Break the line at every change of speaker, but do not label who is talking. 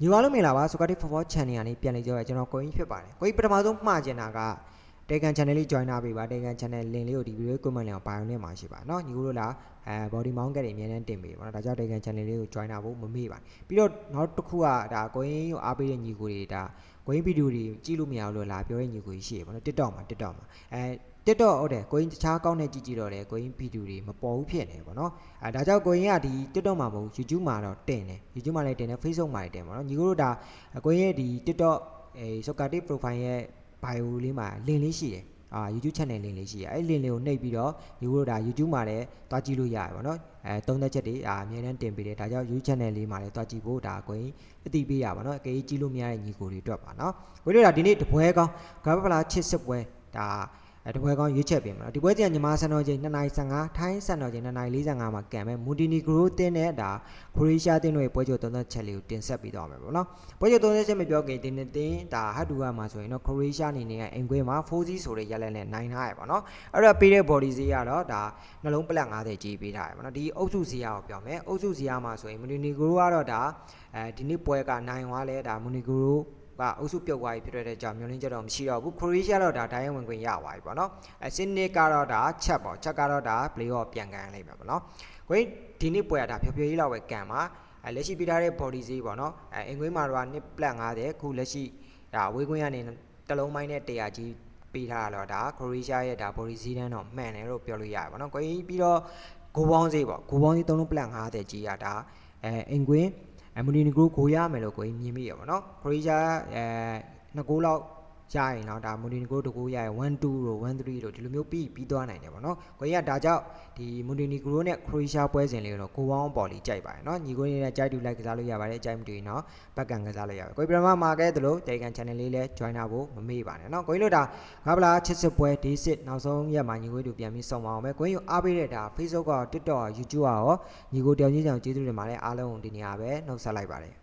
ညီမတို့မင်္ဂလာပါ Socratic Football Channel ကနေပြန်လေးကြောရဲကျွန်တော်ကိုင်းဖြစ်ပါတယ်ကိုင်းပထမဆုံးမှားကျင်တာက Telegram Channel လေး join ထားပေးပါ Telegram Channel link လေးကိုဒီ video comment လေးကို bio နဲ့မှာရှိပါเนาะညီတို့လားအဲ body mount ကတွေအများနဲ့တင်ပေးပါเนาะဒါကြောင့် Telegram Channel လေးကို join တာဖို့မမေ့ပါနဲ့ပြီးတော့နောက်တစ်ခုကဒါကိုင်းကိုအားပေးတဲ့ညီကိုတွေဒါကိုင်းဗီဒီယိုတွေကြည့်လို့မရဘူးလို့လာပြောတဲ့ညီကိုကြီးရှိရပါတော့ TikTok မှာ TikTok မှာအဲ TikTok ဟုတ်တယ်ကိုင်းတခြားကောင်းတဲ့ကြည့်ကြည့်တော့တယ်ကိုင်းဗီဒီယိုတွေမပေါ်ဘူးဖြစ်နေပေါ့နော်အဲဒါကြောင့်ကိုင်းကဒီ TikTok မှာမဟုတ် YouTube မှာတော့တင်တယ် YouTube မှာလည်းတင်တယ် Facebook မှာလည်းတင်ပါတော့ညီကိုတို့ဒါကိုင်းရဲ့ဒီ TikTok အဲ Socratic profile ရဲ့ bio လေးမှာ link လေးရှိတယ်အာ YouTube channel link လေးရှိတယ်အဲ့ link လေးကိုနှိပ်ပြီးတော့ညီကိုတို့ဒါ YouTube မှာလည်းတွားကြည့်လို့ရတယ်ပေါ့နော်အဲသုံးသက်ချက်တွေအာအများနဲ့တင်ပေးတယ်ဒါကြောင့် YouTube channel လေးမှာလည်းတွားကြည့်ဖို့ဒါကိုင်းအတိပေးရပါတော့အကေကြည့်လို့မရတဲ့ညီကိုတွေအတွက်ပါနော်ကိုတို့ဒါဒီနေ့တပွဲကောင်းဂရဘလာချစ်စစ်ပွဲဒါ အဲတပွဲကောင်းရွေးချက်ပေးမှာနော်ဒီပွဲကျန်ညီမစံတော်ချိန်2:55ထိုင်းစံတော်ချိန်2:45မှာကံမဲ့မူတီနီဂရိုတင်းနဲ့ဒါခရိုအေးရှားတင်းတို့ရဲ့ပွဲကြိုသုံးသက်ချက်လေးကိုတင်ဆက်ပြီးတော့မယ်ပေါ့နော်ပွဲကြိုသုံးသက်ချက်မပြောခင်တင်းတင်းဒါဟတ်တူကမှာဆိုရင်တော့ခရိုအေးရှားအနေနဲ့အိမ်ခွေးမှာ4စီးဆိုတဲ့ရက်လက်နဲ့နိုင်ထားရပေါ့နော်အဲ့တော့ပေးတဲ့ body ဈေးကတော့ဒါနှလုံးပလက်90ကြီးပေးထားရပေါ့နော်ဒီအုပ်စုဈေးကိုပြောမယ်အုပ်စုဈေးမှာဆိုရင်မူတီနီဂရိုကတော့ဒါအဲဒီနေ့ပွဲကနိုင်သွားလဲဒါမူနီဂရို ကအုပ်စုပြုတ်သွားပြီဖြစ်တဲ့ကြောင့်မျိုးလင်းချက်တော့မရှိတော့ဘူးခရိုအေးရှားတော့ဒါဒိုင်းဝင်ခွင့်ရသွားပြီပေါ့နော်အဲစနစ်ကတော့ဒါချက်ပေါ့ချက်ကတော့ဒါ play off ပြန်ကန်လိုက်မယ်ပေါ့နော်ကိုင်းဒီနေ့ပွဲကဒါဖြောဖြေကြီးလောက်ပဲကန်ပါအဲလက်ရှိပြထားတဲ့ body ဈေးပေါ့နော်အဲအင်ကွေးမှာတော့2 plat 50ခုလက်ရှိဒါဝေးခွင့်ကနေတလုံးပိုင်းနဲ့100ကြီးပေးထားတာတော့ဒါခရိုအေးရှားရဲ့ဒါ body ဈေးတန်းတော့မှန်တယ်လို့ပြောလို့ရတယ်ပေါ့နော်ကိုင်းပြီးတော့ဂိုးပေါင်းဈေးပေါ့ဂိုးပေါင်းဈေး3လုံး plat 50ကြီးရတာအဲအင်ကွင်း အမူနီနီဂရိုကိုရမယ်လို့ကိုင်းမြင်မိရပါတော့ခရိုအေးရှားအဲနှစ်ကိုးလောက် ရရင်တော့ဒါမူနီနီဂရိုတကူရရင်1 2တို့1 3တို့ဒီလိုမျိုးပြီးပြီးသွားနိုင်တယ်ပေါ့နော်ကိုင်းကဒါကြောင့်ဒီမူနီနီဂရိုနဲ့ခရိုအေးရှားပွဲစဉ်လေးတော့ကိုပေါင်းပေါ်လေးကြိုက်ပါတယ်နော်ညီကိုရင်းနဲ့ကြိုက်တူလိုက်ကစားလို့ရပါတယ်ကြိုက်မတူရင်တော့ဘက်ကန်ကစားလို့ရပါတယ်ကိုင်းပရမမှာခဲ့သလိုတေကန် channel လေးလည်း join တာဖို့မမေ့ပါနဲ့နော်ကိုင်းလို့ဒါငါဗလာချစ်စစ်ပွဲ day 6နောက်ဆုံးရက်မှာညီကိုတို့ပြန်ပြီးစုံပါအောင်ပဲကိုင်းကိုအားပေးတဲ့ဒါ Facebook က TikTok က YouTube ကရောညီကိုတယောက်ချင်းချောင်ကျေးဇူးတင်ပါတယ်အားလုံးဒီနေရာပဲနှုတ်ဆက်လိုက်ပါတယ်